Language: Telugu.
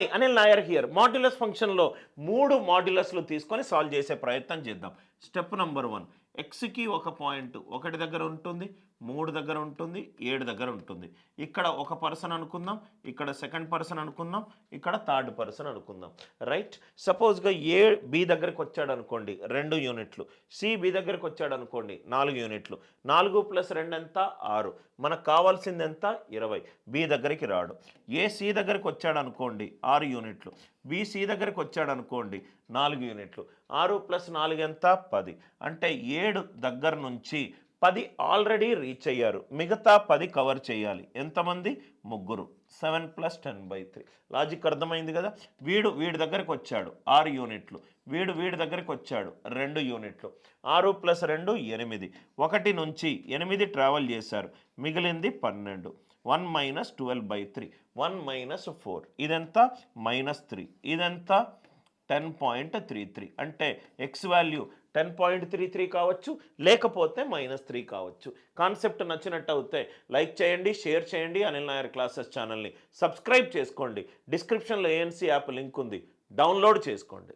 అనిల్ నాయర్ హియర్ మాడ్యులస్ ఫంక్షన్లో మూడు మాడ్యులస్లు తీసుకొని సాల్వ్ చేసే ప్రయత్నం చేద్దాం. స్టెప్ నంబర్ వన్ ఎక్స్కి ఒక పాయింట్ ఒకటి దగ్గర ఉంటుంది మూడు దగ్గర ఉంటుంది ఏడు దగ్గర ఉంటుంది. ఇక్కడ ఒక పర్సన్ అనుకుందాం ఇక్కడ సెకండ్ పర్సన్ అనుకుందాం ఇక్కడ థర్డ్ పర్సన్ అనుకుందాం. రైట్? సపోజ్గా ఏ బి దగ్గరికి వచ్చాడు అనుకోండి రెండు యూనిట్లు. సి బి దగ్గరికి వచ్చాడు అనుకోండి నాలుగు యూనిట్లు. నాలుగు ప్లస్ రెండు ఎంత? ఆరు. మనకు కావాల్సింది ఎంత? ఇరవై. బి దగ్గరికి రాడు. ఏ సి దగ్గరకు వచ్చాడు అనుకోండి ఆరు యూనిట్లు. బిసి దగ్గరకు దగ్గరికి వచ్చాడు అనుకోండి నాలుగు యూనిట్లు. ఆరు ప్లస్ నాలుగు ఎంత? పది. అంటే ఏ ఏడు దగ్గర నుంచి పది ఆల్రెడీ రీచ్ అయ్యారు. మిగతా పది కవర్ చేయాలి. ఎంతమంది? ముగ్గురు. Seven plus ten by three logic అర్థమైంది కదా? వీడు వీడి దగ్గరికి వచ్చాడు. ఆరు యూనిట్లు వీడు వీడి దగ్గరికి వచ్చాడు. రెండు యూనిట్లు ఆరు ప్లస్ రెండు ఎనిమిది. ఒకటి నుంచి ఎనిమిది ట్రావెల్ చేశారు. మిగిలింది పన్నెండు. One minus twelve by three one minus four ఇదెంత? మైనస్ త్రీ ఇదెంత? టెన్ పాయింట్ త్రీ త్రీ అంటే x value ten point three three కావచ్చు లేకపోతే మైనస్ త్రీ కావచ్చు. కాన్సెప్ట్ నచ్చినట్టు అవుతే లైక్ చేయండి షేర్ చేయండి అనిల్ నాయర్ క్లాసెస్ ఛానల్ని సబ్స్క్రైబ్ చేసుకోండి. డిస్క్రిప్షన్లో ఏఎన్సీ యాప్ లింక్ ఉంది. డౌన్లోడ్ చేసుకోండి.